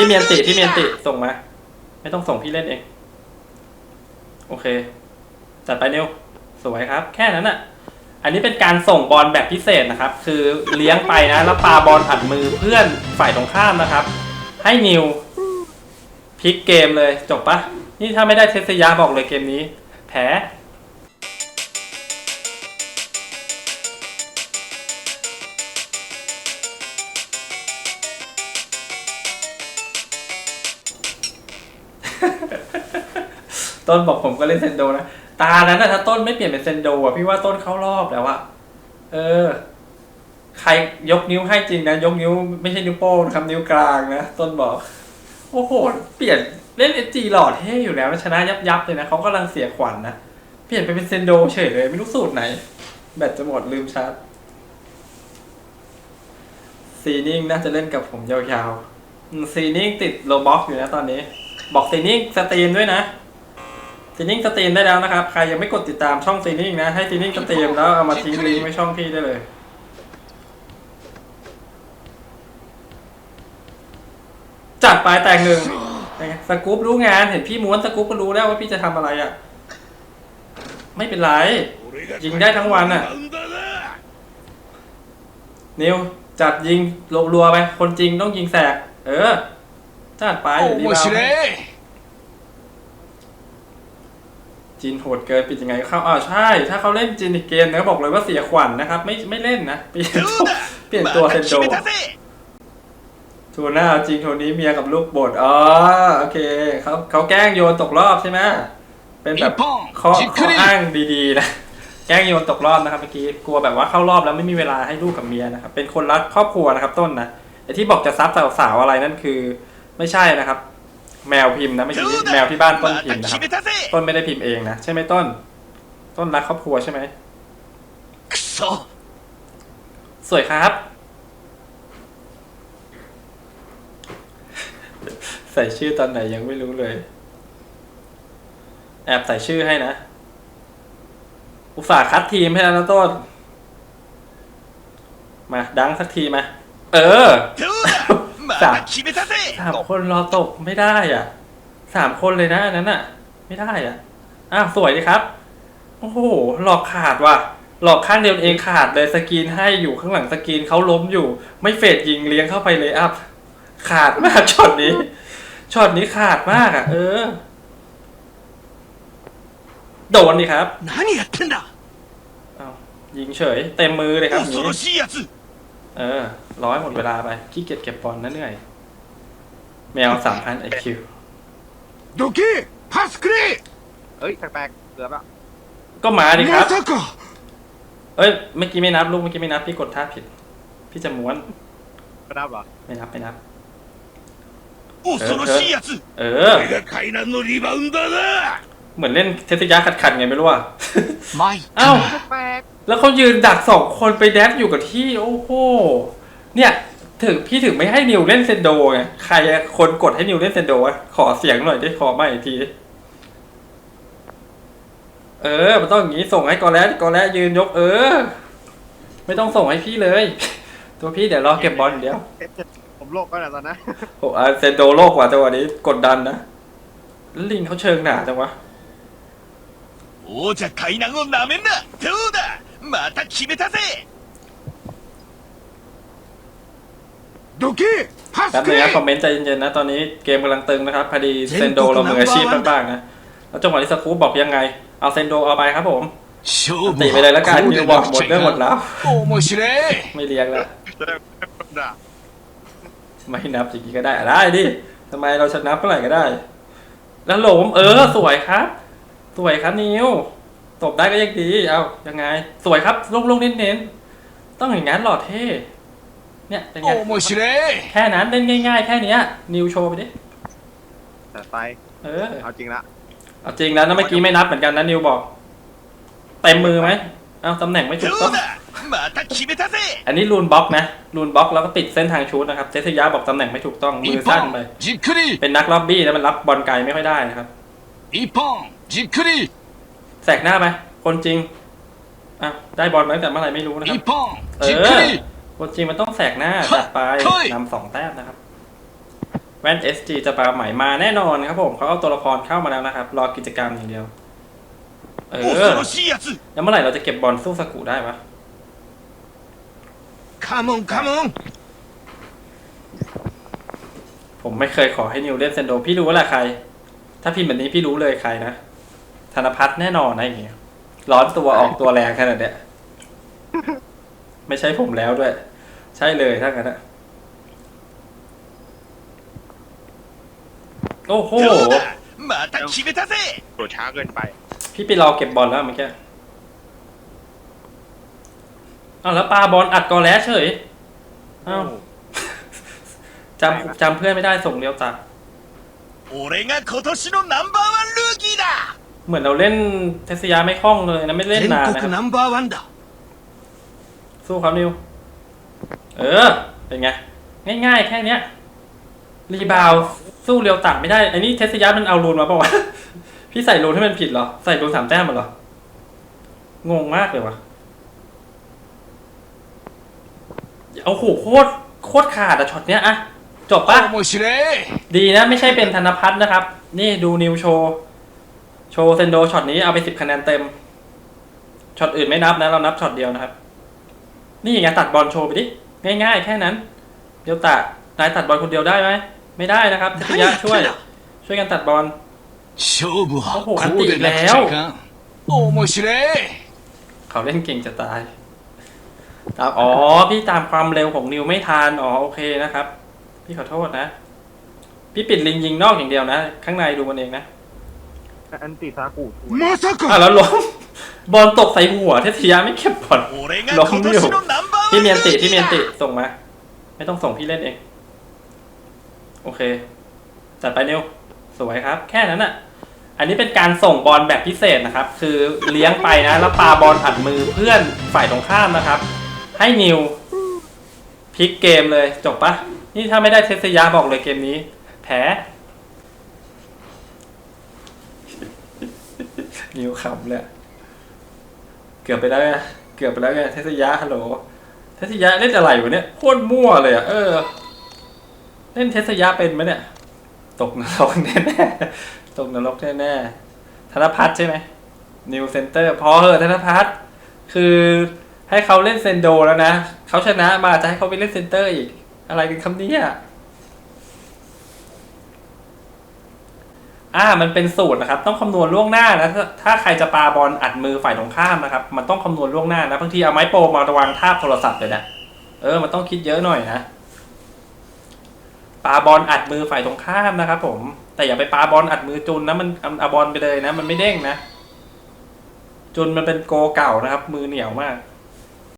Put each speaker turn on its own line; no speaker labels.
พี่เมียนติพี่เมียนติส่งมา ไม่ต้องส่งพี่เล่นเอง โอเค จัดไปนิวสวยครับ แค่นั้นอะอันนี้เป็นการส่งบอลแบบพิเศษนะครับ คือเลี้ยงไปนะ แล้วปาบอลผ่านมือเพื่อนฝ่ายตรงข้ามนะครับ ให้นิวพลิกเกมเลยจบปะนี่ถ้าไม่ได้เทสยาบอกเลยเกมนี้ แพ้ ต้นบอกผมก็เล่นเซนโดนะตานั้นนะถ้าต้นไม่เปลี่ยนเป็นเซนโดอะพี่ว่าต้นเข้ารอบแล้วอะเออ ใครยกนิ้วให้จริงนะ ยกนิ้วไม่ใช่นิ้วโป้งนะครับนิ้วกลางนะ ต้นบอก โอ้โห เปลี่ยนเล่นเอจีหลอดเท่อยู่แล้วชนะยับยับเลยนะเขากำลังเสียขวัญนะเปลี่ยนไปเป็นเซนโดเฉยเลย ไม่รู้สูตรไหน แบตจะหมดลืมชาร์จซีนิ่งน่าจะเล่นกับผมยาวๆซีนิ่งติดโลบ็อกอยู่นะตอนนี้ บอกซีนิ่งสตรีมด้วยนะซีนิ่งสตรีมได้แล้วนะครับ ใครยังไม่กดติดตามช่องซีนิ่งนะ ให้ซีนิ่งสตรีมแล้วเอามาทิ้งลิงก์ไว้ช่องพี่ได้เลย จัดไปแต่งหนึ่งเป็นไงสกู๊ปรู้งานเห็นพี่ม้วนสกู๊ปก็รู้แล้วว่าพี่จะทำอะไรอะ ไม่เป็นไรยิงได้ทั้งวันอะนิวจัดยิงรัวๆไป คนจริงต้องยิงแสก เออ ชาติปลายอยู่
ที่
เราจีนโหดเกินปิดยังไงเขาอ่าใช่ ถ้าเขาเล่นจีนอีกเกมนะบอกเลยว่าเสียขวัญนนะครับ ไม่ไม่เล่นนะ เปลี่ยนเปลี่ยนตัวเซนโดทูน่าจริงโทนี้เมียกับลูกบดอ๋อโอเคเขาเขาแกล้งโยนตกรอบใช่ไหมเป็นแบบข้อข้ออ้างดีๆนะแกล้งโยนตกรอบนะครับเมื่อกี้กลัวแบบว่าเข้ารอบแล้วไม่มีเวลาให้ลูกกับเมียนะครับเป็นคนรักครอบครัวนะครับต้นนะไอที่บอกจะซับสาวๆอะไรนั่นคือ ไม่ใช่นะครับ แมวพิมพ์นะไม่ใช่แมวที่บ้านต้นพิมพ์นะครับต้นไม่ได้พิมพ์เองนะใช่ไหมต้น ต้นรักครอบครัวใช่ไหม
くそ
สวยครับ ใส่ชื่อตอนไหนยังไม่รู้เลย แอบใส่ชื่อให้นะ อุตส่าห์คัดทีมให้แล้วนะต้น มาดังสักทีมา เออ
สาม
สามคนรอตกไม่ได้อะสามคนเลยนะอันนั้นอะ ไม่ได้อะอ้าวสวยดีครับ โอ้โหหลอกขาดว่ะ หลอกข้างเดียวเองขาดเลยสกรีนให้อยู่ข้างหลังสกรีนเขาล้มอยู่ ไม่เฟดยิงเลี้ยงเข้าไปเลยอัพขาดมากช็อตนี้ช็อตนี้ขาดมากอะ เออ โดนดิครับอ้าวยิงเฉย เต็มมือเลยครับนี่ เออ ร้อยหมดเวลาไป ขี้เกียจเก็บบอลนะเหนื่อย แมวสามพันไอคิว
どけパスくれ
เฮ้ยแปลกๆเกือบแล้ว
ก็มาดิครับ
まさか
เอ้ย เมื่อกี้ไม่นับลูกเมื่อกี้ไม่นับ พี่กดท่าผิด พี่จะม้วน
กระดับเหรอ
ไม่นับ ไม่นับ
恐ろしいやつ
เออ
これが海南のリバウンダーだ
เหมือนเล่นเทสยาขัดขัดๆไงไม่รู้อ่ะ
参っ
เอ้า
แปลก
แล้วเขายืนดักสองคนไปแดดอยู่กับที่ โอ้โห เนี่ยถึงพี่ถึงไม่ให้นิวเล่นเซนโดไง ใครคนกดให้นิวเล่นเซนโดวะขอเสียงหน่อยได้ขอมหมที เออ มันต้องอย่างนี้ส่งให้กอแล้วกอแล้วยืนยก เออ ไม่ต้องส่งให้พี่เลย ตัวพี่เดี๋ยวรอเก็บบอลเดี๋ยว
ผมโลกก็แหละตอนนั้น
โอ้เซนโดโลกกว่าจังหวะนี้กดดันนะแล้วลิงเขาเชิงหนาจังวะ
โอ้จะไข่นังงนนาเมนนะเท่าไห また決めたぜどけパ
แป๊บนึงนะคอมเมนต์ใจเย็นๆนะ ตอนนี้เกมกำลังตึงนะครับ พอดีเซนโดเรามืออาชีพมากๆนะ แล้วจังหวะที่สกู๊ปบอกยังไง เอาเซนโดเอาไปครับผม
勝
ตีไปเลยแล้วกันนิวบอกหมดเรื่องหมดแล้ว
面白い
ไม่เลี้ยงแล้ว
ด่า
ไม่นับอย่างนี้ก็ได้ได้ดิทำไมเราชนะเมื่อไหร่ก็ได้ แล้วหลมเออ สวยครับ สวยครับนิว ตบได้ก็ยังดี เอายังไง สวยครับลงลงๆเน้นๆต้องอย่างนั้นหล่อเท่ เนี่ยเป็นไง
面白い
แค่นั้นเล่นง่าย ๆ แค่เนี้ย นิวโชว์ไปดิ
แต่ไป
เออ
เอาจริงละ
เอาจริงนะนะเมื่อกี้ไม่นับเหมือนกันนะนิวบอก เต็มมือไหมเอาตำแหน่งไม่ถูก
ど
ต้อง
うだまた決めたぜ
อันนี้รูนบล็อกนะรูนบล็อกแล้วก็ติดเส้นทางชูดนะครับเจสยาบอกตำแหน่งไม่ถูกต้องมือ
一
สั้นไป
本じっくり
เป็นนักล็อบบี้แล้วมันรับบอลไกลไม่ค่อยได้นะครับ
一本じっくり
แ แสกหน้าไหมคนจริงอะได้บอลมาตั้งแต่เมื่อไหร่ไม่รู้นะครับ
เออ
คนจริงมันต้องแสกหน้าจัดไปนำสองแต้มนะครับแวนเอสจีจะปลาใหม่มาแน่นอนครับผมเขาเอาตัวละครเข้ามาแล้วนะครับ รอกิจกรรมอย่างเดียว เออ แล้วเมื่อไหร่เราจะเก็บบอลสู้สกุได้ปะ
คามอนคามอน
ผมไม่เคยขอให้นิวเล่นเซนโด พี่รู้ว่าแหละใคร ถ้าพี่แบบนี้พี่รู้เลยใครนะ ธนพัฒน์แน่นอนนะอย่างเงี้ย ร้อนตัวออกตัวแรงขนาดเนี้ย ไม่ใช่ผมแล้วด้วย ใช่เลยถ้างั้นอะโอ้โห
どうだまた決めたぜ
ตัวช้าเกินไป
พี่ไปรอเก็บบอลแล้วเมื่อกี้อ้าวแล้วปาบอลอัดกอแลสเฉยอ้าวจำจำเพื่อนไม่ได้ส่งเดียวตัด
俺が今年のナンバーワンルーキーだ
เหมือนเราเล่นเทสยาไม่คล่องเลยนะไม่เล่นนานนะครับสู้ครับนิว เออ เป็นไง ง่าย ๆ แค่เนี้ย รีบาวสู้เรียวต่างไม่ได้ไอ้นี่เทสยามันเอารูนมาป่าวะ พี่ใส่รูนให้มันผิดเหรอ ใส่รูนสามแต้มมันเหรอ งงมากเลยวะเอาโหโคตรโคตรขาดอะช็อตเนี้ยอะจบปะดีนะ ไม่ใช่เป็นธนพัฒน์นะครับ นี่ดูนิวโชว์ โชว์เซนโดช็อตนี้เอาไปสิบคะแนนเต็ม ช็อตอื่นไม่นับนะ เรานับช็อตเดียวนะครับ นี่ไงตัดบอลโชว์ไปดิ ง่ายๆ แค่นั้น เดี๋ยวตะนายตัดบอลคนเดียวได้ไหม ไม่ได้นะครับทิยะช่วย ช่วยกันตัดบอล
โอ้โหอันติแล้วโอ้โมชเล่
เขาเล่นเก่งจะตายตามอ๋อ พี่ตามความเร็วของนิวไม่ทานอ๋อ โอเคนะครับ พี่ขอโทษนะ พี่ปิดลิงยิงนอกอย่างเดียวนะ ข้างในดูมันเองนะ
อันติซากุช่วย
まさ
อะแล้วล้ม บอลตกใส่หัวเทสยาไม่เก็บบอล
ล้มอยู่
พี่เมียนติพี่เมียนติส่งมา ไม่ต้องส่งพี่เล่นเอง โอเค จัดไปนิวสวยครับ แค่นั้นอะ อันนี้เป็นการส่งบอลแบบพิเศษนะครับ คือเลี้ยงไปนะ แล้วปาบอลผัดมือเพื่อนฝ่ายตรงข้ามนะครับ ให้นิวพลิกเกมเลยจบปะนี่ถ้าไม่ได้เทสยาบอกเลยเกมนี้ แพ้ นิวขำเลยเกือบไปแล้วไงเกือบไปแล้วไงเทสยาฮัลโหลเทสยะเล่นอะไรวะเนี่ยโคตรมั่วเลยอะเออ เล่นเทสยะเป็นไหมเนี่ย ตกนรกแน่ๆตกนรกแน่ๆธนพัฒน์ใช่ไหมนิวเซนเตอร์พอเหอะธนพัฒน์คือให้เขาเล่นเซนโดแล้วนะเขาชนะมาจะให้เขาไปเล่นเซนเตอร์อีก อะไรกันคำนี้อะ อ่ามันเป็นสูตรนะครับ ต้องคำนวณล่วงหน้านะถ้าถ้าใครจะปาบอลอัดมือฝ่ายตรงข้ามนะครับ มันต้องคำนวณล่วงหน้านะบางทีเอาไม้โปรมาระวังทาบโทรศัพท์เลยนะเออมันต้องคิดเยอะหน่อยนะปาบอลอัดมือฝ่ายตรงข้ามนะครับ ผม แต่อย่าไปปาบอลอัดมือจุนนะมันเอาบอลไปเลยนะ มันไม่เด้งนะจุนมันเป็นโกเก่านะครับ มือเหนียวมาก